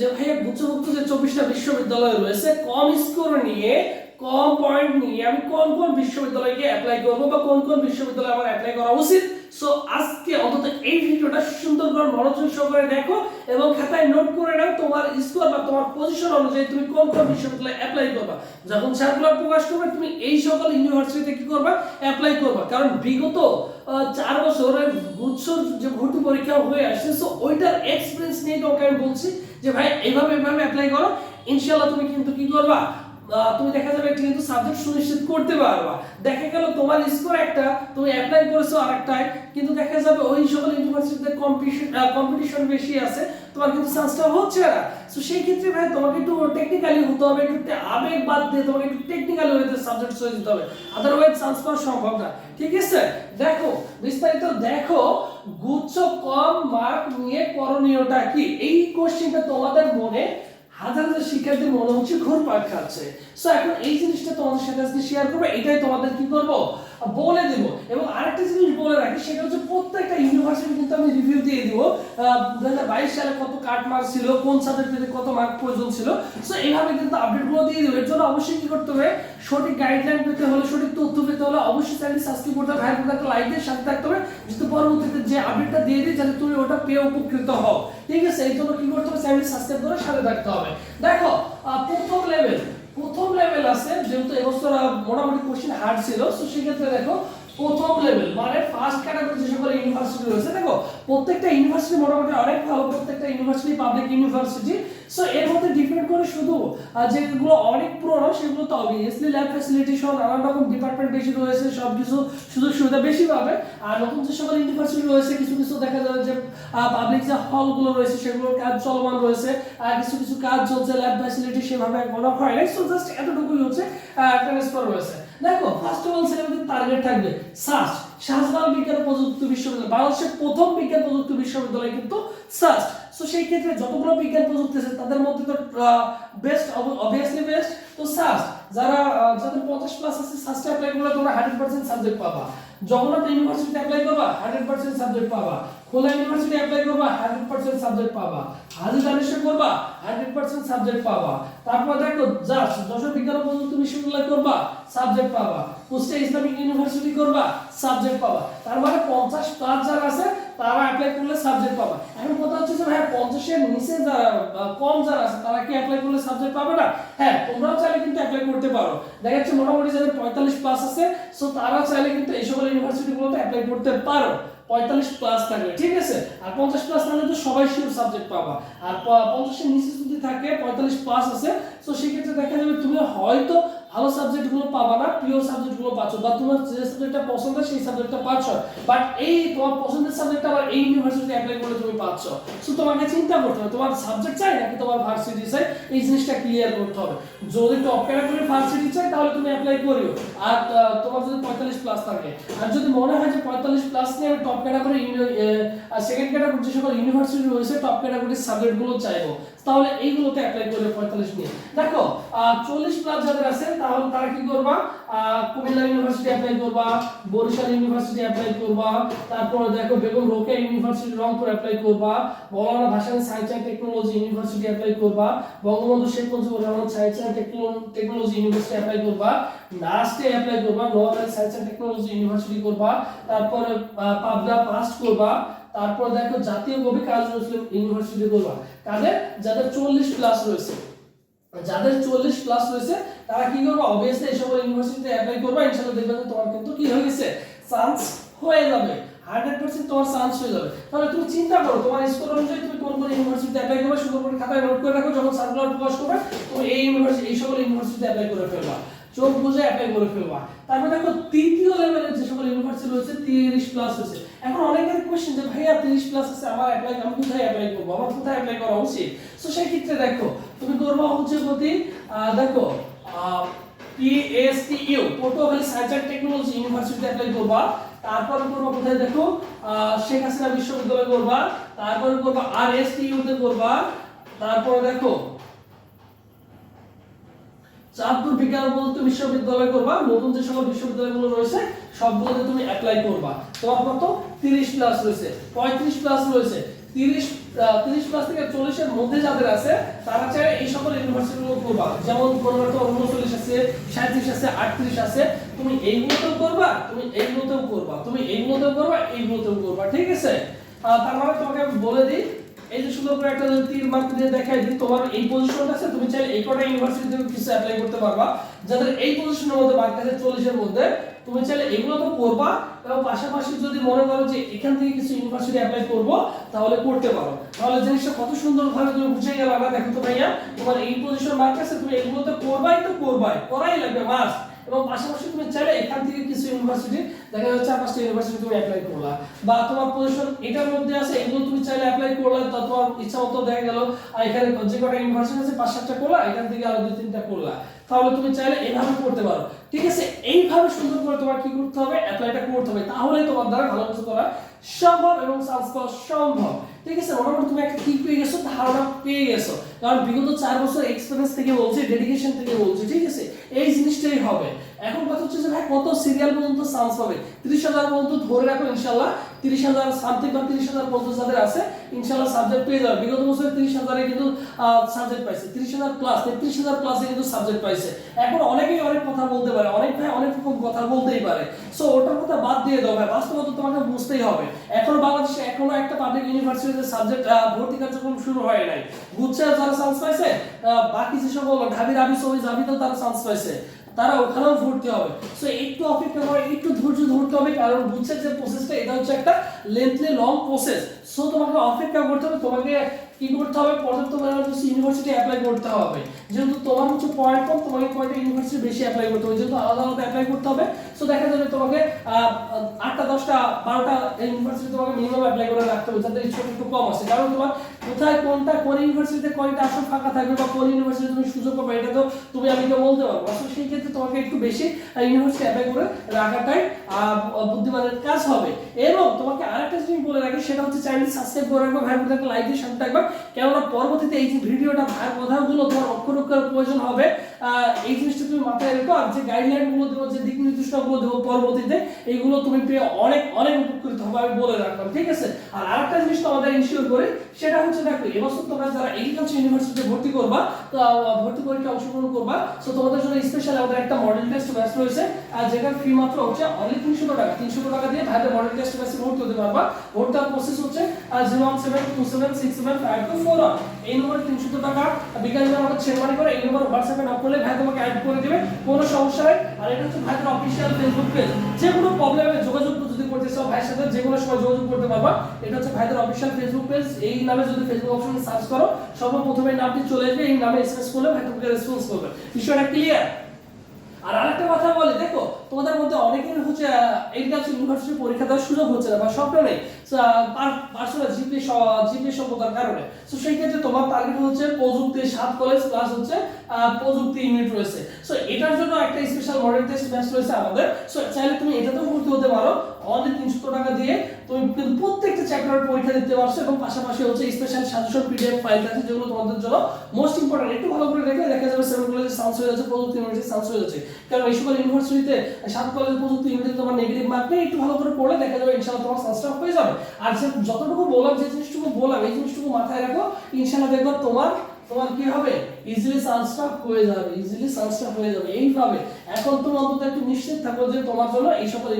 যে ভাইয়া গুচ্ছভুক্ত যে চব্বিশটা বিশ্ববিদ্যালয় রয়েছে, কম স্কোর নিয়ে, কম পয়েন্ট নিয়ে আমি কোন কোন বিশ্ববিদ্যালয়কে অ্যাপ্লাই করব বা কোন কোন বিশ্ববিদ্যালয়ে আমার অ্যাপ্লাই করা উচিত? সো আজকে অন্তত এই ভিডিওটা সুন্দর করে মনোযোগ সহকারে দেখো এবং খাতায় নোট করে নাও তোমার স্কোর বা তোমার পজিশন অনুযায়ী তুমি কোন কোন বিশ্ববিদ্যালয়ে অ্যাপ্লাই করবা। যখন সার্কুলার প্রকাশ করবে, তুমি এই সকল ইউনিভার্সিটিতে কি করবা? অ্যাপ্লাই করবা। কারণ বিগত চার বছরের গুচ্ছ যে ভর্তি পরীক্ষা হয়ে আসছে সো ওইটার এক্সপিরিয়েন্স নিয়ে তোমাকে আমি বলছি। যে ভাই এইভাবে এইভাবে অ্যাপ্লাই করো ইনশাল্লাহ তুমি কিন্তু কি করবা? তুমি দেখা যাবে একটা কিন্তু সাবজেক্ট সুনিশ্চিত করতে পারবা। দেখা গেল তোমার স্কোর একটা, তুমি অ্যাপ্লাই করেছ আরেকটায় কিন্তু দেখা যাবে ওই সকল ইউনিভার্সিটিতে কম্পিটিশন বেশি আছে, তোমার কিন্তু চান্সটা হচ্ছে না। তো সেই ক্ষেত্রে ভাই, তোমাকে একটু টেকনিক্যালি হতে হবে, একটু আবেগ বাদ দিয়ে তোমাকে একটু টেকনিক্যালি ওয়েতে সাবজেক্ট চলে যেতে হবে। আদারওয়াইজ চান্স পাওয়া সম্ভব না। ঠিক আছে? দেখো, বিস্তারিত দেখো, গুচ্ছ কম মার্ক নিয়ে করণীয়টা কি? এই কোশ্চেনটা তোমাদের মনে হাজার হাজার শিক্ষার্থী মনে হচ্ছে ঘুরপাক খাচ্ছে। সো এখন এই জিনিসটা তোমাদের সাথে আজকে শেয়ার করব, এটাই তোমাদের কি করব? বলে দেব। এবং আরেকটা জিনিস বলে রাখি, সেটা হচ্ছে প্রত্যেকটা ইউনিভার্সিটি কিন্তু আমি রিভিউ দিয়ে দিব। দু হাজার বাইশ সালে কত কাট মার্ক ছিল, কোন সাবজেক্টে কত মার্ক প্রয়োজন ছিল। সো এইভাবে কিন্তু আপডেটগুলো দিয়ে দেবো। এর জন্য অবশ্যই কি করতে হবে, সঠিক গাইডলাইন পেতে হলে, সঠিক তথ্য পেতে হলে অবশ্যই চ্যানেল সাবস্ক্রাইব করতে হবে, ভাইয়ের একটা লাইক দিয়ে সাথে থাকতে হবে, যাতে পরবর্তীতে যে আপডেটটা দিয়ে দিই, যাতে তুমি ওটা পেয়ে উপকৃত হও। ঠিক আছে? এই জন্য কি করতে হবে চ্যানেল সাবস্ক্রাইব করে সাথে থাকতে হবে। দেখো প্রথম লেভেল প্রথম লেভেল আছে, যেহেতু এবছর মোটামুটি কোশ্চেন হার্ড ছিল, তো সেক্ষেত্রে দেখো প্রথম লেভেল মানে ফার্স্ট ক্যাটাগরি ইউনিভার্সিটি রয়েছে। দেখো, প্রত্যেকটা ইউনিভার্সিটি মোটামুটি অনেক ভালো, প্রত্যেকটা ইউনিভার্সিটি পাবলিক ইউনিভার্সিটি সো এর মধ্যে ডিপেন্ড করে শুধু যেগুলো অনেক পুরনো, সেগুলো তো অবভিয়াসলি ল্যাব ফ্যাসিলিটি সহ নানান রকম ডিপার্টমেন্ট বেশি রয়েছে, সব কিছু সুযোগ সুবিধা বেশি পাবে। আর নতুন যে সকল ইউনিভার্সিটি রয়েছে, কিছু কিছু দেখা যাবে যে পাবলিক যে হলগুলো রয়েছে, সেগুলোর কাজ চলমান রয়েছে। আর কিছু কিছু কাজ চলছে ল্যাব ফ্যাসিলিটি সেভাবে এখনও হয় নাই। সো জাস্ট এতটুকুই হচ্ছে রয়েছে। দেখো ফার্স্ট অফ অল সেখানে টার্গেট থাকবে। সার্চ শাহজালাল বিজ্ঞান প্রযুক্তি বিশ্ববিদ্যালয়, বাংলাদেশের প্রথম বিজ্ঞান প্রযুক্তি বিশ্ববিদ্যালয় কিন্তু সার্চ সো সেই ক্ষেত্রে যতগুলো বিজ্ঞান প্রযুক্তি আছে, তাদের মধ্যে তো বেস্ট অবভিয়াসলি বেস্ট তো সার্চ যারা যাদের পঞ্চাশ প্লাস আছে সার্চে অ্যাপ্লাই করলে তোমরা হান্ড্রেড পার্সেন্ট সাবজেক্ট পাবা। জগন্নাথ ইউনিভার্সিটি অ্যাপ্লাই করবা হান্ড্রেড পার্সেন্ট সাবজেক্ট পাবা। খুলনা ইউনিভার্সিটি অ্যাপ্লাই করবা হান্ড্রেড পার্সেন্ট সাবজেক্ট পাবা। হাজি দানেশ্বর করবা হান্ড্রেড পার্সেন্ট সাবজেক্ট পাবা। তারপর দেখো জাস্ট যশোর বিজ্ঞান ও প্রযুক্তি বিশ্ববিদ্যালয় করবা সাবজেক্ট পাবা। কুষ্টিয়া ইসলামিক ইউনিভার্সিটি করবা সাবজেক্ট পাবা। তার মানে পঞ্চাশ প্লাস যারা আছে, তারা অ্যাপ্লাই করলে সাবজেক্ট পাবা। এখন কথা হচ্ছে যে ভাই পঞ্চাশের নিচে যারা কম যারা আছে, তারা কি অ্যাপ্লাই করলে সাবজেক্ট পাবে না? হ্যাঁ তোমরাও চাইলে কিন্তু অ্যাপ্লাই করতে পারো। দেখা যাচ্ছে মোটামুটি যাদের পঁয়তাল্লিশ প্লাস আছে সো তারা চাইলে কিন্তু এই সকল ইউনিভার্সিটিগুলোতে অ্যাপ্লাই করতে পারো। পঁয়তাল্লিশ প্লাস থাকবে, ঠিক আছে? আর পঞ্চাশ প্লাস থাকলে তো সবাই শিওর সাবজেক্ট পাবা। আর পঞ্চাশের নিচে যদি থাকে, পঁয়তাল্লিশ প্লাস আছে, তো সেক্ষেত্রে দেখা যাবে তুমি হয়তো ভালো সাবজেক্টগুলো পাবা না পিওর সাবজেক্টগুলো পাচ্ছ বা তোমার যে সাবজেক্টটা পছন্দ, সেই সাবজেক্টটা পাচ্ছ। বাট এই তোমার পছন্দের সাবজেক্ট আবার এই ইউনিভার্সিটি অ্যাপ্লাই করলে তুমি পাচ্ছ। সো তোমাকে চিন্তা করতে হবে, তোমার সাবজেক্ট চাই নাকি তোমার ভার্সিটি চাই? এই জিনিসটা ক্লিয়ার করতে হবে। যদি টপ ক্যাটাগরি ভার্সিটি চাই, তাহলে তুমি অ্যাপ্লাই করিও। আর তোমার যদি পঁয়তাল্লিশ প্লাস থাকে। আর যদি মনে হয় যে পঁয়তাল্লিশ প্লাস নিয়ে আমি টপ ক্যাটাগরি সেকেন্ড ক্যাটাগরি যে সকল ইউনিভার্সিটি রয়েছে টপ ক্যাটাগরির সাবজেক্টগুলো চাইব। তাহলে এইগুলোতে অ্যাপ্লাই করবে পঁয়তাল্লিশ নিয়ে দেখো চল্লিশ প্লাস যাদের আছে, তাহলে তারা কি করবা? কুমিল্লা ইউনিভার্সিটি অ্যাপ্লাই করবা, বরিশাল ইউনিভার্সিটি অ্যাপ্লাই করবা, তারপর দেখো বেগম রোকেয়া ইউনিভার্সিটি রংপুর অ্যাপ্লাই করবা, Maulana Bhashani science and technology university apply করবা, Bangabandhu Sheikh Mujibur Rahman science and technology university apply করবা নাস্টে অ্যাপ্লাই করবা নোবেল সায়েন্স অ্যান্ড টেকনোলজি ইউনিভার্সিটি করবা, তারপরে পাবনা পাস্ট করবা তারপর দেখো জাতীয় কবি কাজী নজরুল ইউনিভার্সিটি করবা কাদের? যাদের চল্লিশ প্লাস রয়েছে। যাদের চল্লিশ প্লাস রয়েছে, তারা কি করবে? অবভিয়াসলি এই সকল ইউনিভার্সিটিতে অ্যাপ্লাই করবে, ইনশাআল্লাহ দেখবে তোমার কিন্তু কি হয়ে গেছে? চান্স হয়ে যাবে। হান্ড্রেড পার্সেন্ট তোমার চান্স হয়ে যাবে। তাহলে তুমি চিন্তা করো, তোমার স্কোর অনুযায়ী তুমি কোন কোন ইউনিভার্সিটিতে অ্যাপ্লাই করবে সুন্দর করে খাতায় নোট করে রাখো, যখন সার্কুলার প্রকাশ করবে, তুমি এই ইউনিভার্সিটি এই সকল ইউনিভার্সিটিতে অ্যাপ্লাই করে ফেলবা। চোখ বুঝে অ্যাপ্লাই করে ফেলবা। তারপর দেখো, তৃতীয় লেভেলের যে সকল ইউনিভার্সিটি রয়েছে, তিরিশ প্লাস হয়েছে এখন অনেকের কোশ্চেন যে, ভাইয়া, তিরিশ প্লাস আছে, আমার অ্যাপ্লাই আমি কোথায় অ্যাপ্লাই করব? আমার কোথায় অ্যাপ্লাই করা উচিত? তো সেই ক্ষেত্রে দেখো, তুমি করবা হচ্ছে প্রতি দেখো PSTU Patuakhali science and technology ইউনিভার্সিটিতে অ্যাপ্লাই করবা। তারপরে করবা কোথায় দেখো শেখ হাসিনা বিশ্ববিদ্যালয় করবা। তারপরে করবা আরএসটিইউ তে করবা। তারপরে দেখো চাঁদপুর বিজ্ঞান প্রযুক্তি বিশ্ববিদ্যালয় করবা, নতুন যে সকল বিশ্ববিদ্যালয়গুলো রয়েছে, সবগুলোতে তুমি অ্যাপ্লাই করবা। তোমার কত? তিরিশ প্লাস রয়েছে। পঁয়ত্রিশ প্লাস রয়েছে। তিরিশ তিরিশ প্লাস থেকে চল্লিশের মধ্যে যাদের আছে, তারা চায় এই সকল ইউনিভার্সিটিগুলো করবা। যেমন কোনো একটা উনচল্লিশ আছে, সাঁত্রিশ আছে, আটত্রিশ আছে, তুমি এইগুলোতেও করবা, তুমি এইগুলোতেও করবা, তুমি এইগুলোতেও করবা এইগুলোতেও করবা, ঠিক আছে? তার মানে তোমাকে আমি বলে দিই এই যে সুন্দর করে একটা যদি তীর মার্ক দিয়ে দেখাই দিই, তোমার এই পজিশনটা আছে, তুমি চাইলে এই কটা ইউনিভার্সিটিতে কিছু অ্যাপ্লাই করতে পারবা। যাদের এই পজিশনের মধ্যে মার্ক আছে চল্লিশের মধ্যে, তুমি চাইলে এগুলো তো করবা, এবং পাশাপাশি যদি মনে করো যে এখান থেকে কিছু ইউনিভার্সিটি অ্যাপ্লাই করব, তাহলে করতে পারো। তাহলে জিনিসটা কত সুন্দর ভাবে তুমি বুঝে গেল না দেখো তো ভাইয়া, তোমার এই পজিশন মার্ক আছে, তুমি এগুলো তো করবাই তো করবাই, করাই লাগবে মাস্ট এবং পাশাপাশি তুমি চাইলে এখান থেকে কিছু ইউনিভার্সিটি দেখা যাচ্ছে চার পাঁচটা ইউনিভার্সিটি তুমি অ্যাপ্লাই করলা। বা তোমার পজিশন এটার মধ্যে আছে, এগুলো তুমি চাইলে অ্যাপ্লাই করলে, তো তোমার ইচ্ছা মতো দেখা গেল, আর এখানে যে কটা ইউনিভার্সিটি আছে, পাঁচ সাতটা করলা, এখান থেকে আরও দুই তিনটা করলা। তাহলে তুমি চাইলে এইভাবে করতে পারো। ঠিক আছে, এইভাবে সুন্দর করে তোমার কি করতে হবে অ্যাপ্লাইটা করতে হবে তাহলে তোমার দ্বারা ভালো কিছু করা সম্ভব এবং চান্স পাওয়া সম্ভব। ঠিক আছে মোটামুটি তুমি একটা কি পেয়ে গেছো ধারণা পেয়ে গেছো। কারণ বিগত চার বছর এক্সপিরিয়েন্স থেকে বলছি ডেডিকেশন থেকে বলছি, ঠিক আছে? এই জিনিসটাই হবে। এখন কথা হচ্ছে যে ভাই, কত সিরিয়াল পর্যন্ত চান্স পাবে? তিরিশ হাজার পর্যন্ত ধরে রাখো ইনশাল্লাহ। তিরিশ হাজার সামথিং বা তিরিশ হাজার পর্যন্ত যাদের আছে, ইনশাল্লাহ সাবজেক্ট পেয়ে যাবে। বিগত বছরে তিরিশ হাজারে কিন্তু সাবজেক্ট পাইছে। তিরিশ হাজার প্লাস তেত্রিশ হাজার প্লাসে কিন্তু সাবজেক্ট পাইছে। এখন অনেকেই অনেক কথা বলতে পারে। অনেক ভাই অনেক রকম কথা বলতেই পারে। সো ওটার কথা বাদ দিয়ে দাও ভাই। বাস্তবত তোমাকে বুঝতেই হবে। এখন বাংলাদেশে এখনও একটা পাবলিক ইউনিভার্সিটিতে সাবজেক্ট ভর্তি কার্যক্রম শুরু হয় নাই। বুঝছে যারা চান্স পাইছে বাকি যে সকল ঢাবি রাবি সবই জাবিতেও তারা চান্স পাইছে। তারা ওখানেও ভর্তি হবে। সো একটু অপেক্ষা করে, একটু ধৈর্য ধরতে হবে, কারণ বুঝছে যে প্রসেসটা এটা হচ্ছে একটা লেন্থলি লং প্রসেস সো তোমাকে অপেক্ষা করতে হবে, তোমাকে কি করতে হবে? পর্যাপ্ত পরিমাণে কিছু ইউনিভার্সিটি অ্যাপ্লাই করতে হবে। যেহেতু তোমার হচ্ছে পয়েন্ট কম, তোমাকে কয়েকটা ইউনিভার্সিটি বেশি অ্যাপ্লাই করতে হবে। যেহেতু আলাদা আলাদা অ্যাপ্লাই করতে হবে সো দেখা যাবে তোমাকে আটটা, দশটা, বারোটা ইউনিভার্সিটি তোমাকে মিনিমাম অ্যাপ্লাই করে রাখতে হবে, যাতে ছোট একটু কম আছে কারণ তোমার কোথায় কোনটা, কোন ইউনিভার্সিটিতে কয়টা আসন ফাঁকা থাকবে বা কোন ইউনিভার্সিটি তুমি সুযোগ পাবে, এটা তো তুমি আমি তো বলতে পারব। আসলে সেই ক্ষেত্রে তোমাকে একটু বেশি ইউনিভার্সিটি অ্যাপ্লাই করে রাখাটাই বুদ্ধিমানের কাজ হবে। এবং তোমাকে আরেকটা জিনিস বলে রাখি, সেটা হচ্ছে চ্যানেল সাবস্ক্রাইব করে রাখবে ভাই বোনদেরকে লাইক দিয়ে সাথে থাকবে। কেননা পরবর্তীতে এই যে ভিডিওটা ভাই কথাগুলো তোমার অক্ষর অক্ষর প্রয়োজন হবে এই জিনিসটা তুমি মাথায় রেখো। আর যে গাইডলাইনগুলো দেবো, যে দিক নির্দেশনাগুলো দেবো পরবর্তীতে, এইগুলো তুমি পেয়ে অনেক অনেক উপকৃত হবে, আমি বলে রাখলাম। ঠিক আছে? আর আরেকটা জিনিস তো আমাদের ইনশিওর করে, সেটা হচ্ছে দেখো এবছর তোমরা যারা এগ্রিকালচার ইউনিভার্সিটিতে ভর্তি করবা ভর্তি পরীক্ষা অংশগ্রহণ করবা। সো তোমাদের জন্য স্পেশাল আমাদের একটা মডেল টেস্ট ব্যাচ রয়েছে আর ফি মাত্র হচ্ছে অনলি তিনশো টাকা। তিনশো টাকা দিয়ে ভাইদের মডেল টেস্ট ব্যাচে ভর্তি হতে পারবা। ভর্তি প্রসেস হচ্ছে zero one seven two seven six seven five two four one এই নম্বরে তিনশো টাকা বিকাশ আমাকে সেন্ড করে এই নম্বর হোয়াটসঅ্যাপে নক করলে ভাই তোমাকে অ্যাড করে দেবে, কোনো সমস্যা নেই। আর এটা হচ্ছে ভাইদের অফিসিয়াল ফেসবুক পেজ যে কোনো প্রবলেমে যোগাযোগ যদি করতে চাও ভাইয়ের সাথে, যে কোনো সময় যোগাযোগ করতে পারবা। এটা হচ্ছে ভাইদের অফিসিয়াল ফেসবুক পেজ এই নামে যদি ফেসবুক অপশন সার্চ করো, সর্বপ্রথমে নামটি চলে আসবে। এই নামে এসএমএস করলে ভাই তোমাকে রেসপন্স করবে। বিষয়টা ক্লিয়ার আর আরেকটা কথা বলি, দেখো, তোমাদের মধ্যে অনেকের হচ্ছে এগ্রিকালচার ইউনিভার্সিটি পরীক্ষা দেওয়ার সুযোগ হচ্ছে না বা স্বপ্ন নেই। পার্সোনাল জিপি জিপি সম্পদার কারণে। তো সেই ক্ষেত্রে তোমার টার্গেট হচ্ছে প্রযুক্তি সাত কলেজ প্লাস হচ্ছে প্রযুক্তি ইউনিট রয়েছে। সো এটার জন্য একটা স্পেশাল মডেল টেস্ট ব্যাচ রয়েছে আমাদের। সো চাইলে তুমি এটাতেও ভর্তি হতে পারো। অনলি তিনশো টাকা দিয়ে তুমি কিন্তু প্রত্যেকটা চ্যাপ্টারের পরীক্ষা দিতে পারছ এবং পাশাপাশি হচ্ছে স্পেশাল সাজেশন পিডিএফ ফাইল আছে যেগুলো তোমাদের জন্য মোস্ট ইম্পর্টেন্ট একটু ভালো করে দেখলে দেখা যাবে সেভেন কলেজে সাউন্স হয়ে যাচ্ছে, প্রযুক্তি ইউনিভার্সিটি সাউন্স হয়ে যাচ্ছে। কারণ এই সকল ইউনিভার্সিটিতে সাত কলেজের প্রযুক্তি ইউনিভার্সিটি তোমার নেগেটিভ মার্ক নেই। একটু ভালো করে পড়লে দেখা যাবে ইনশাআল্লাহ তোমার সাউন্সটা হয়ে যাবে। আর যতটুকু বললাম, যে জিনিসটুকু বললাম, এই জিনিসটুকু মাথায় রাখো। ইনশাআল্লাহ দেখবা তোমার তোমার কি হবে? ইজিলি সানস্ট্রাক হয়ে যাবে ইজিলি সানস্ট্রাক হয়ে যাবে। এইভাবে। এখন তোমার অন্তত একটু নিশ্চিত থাকো যে তোমার জন্য এই সকল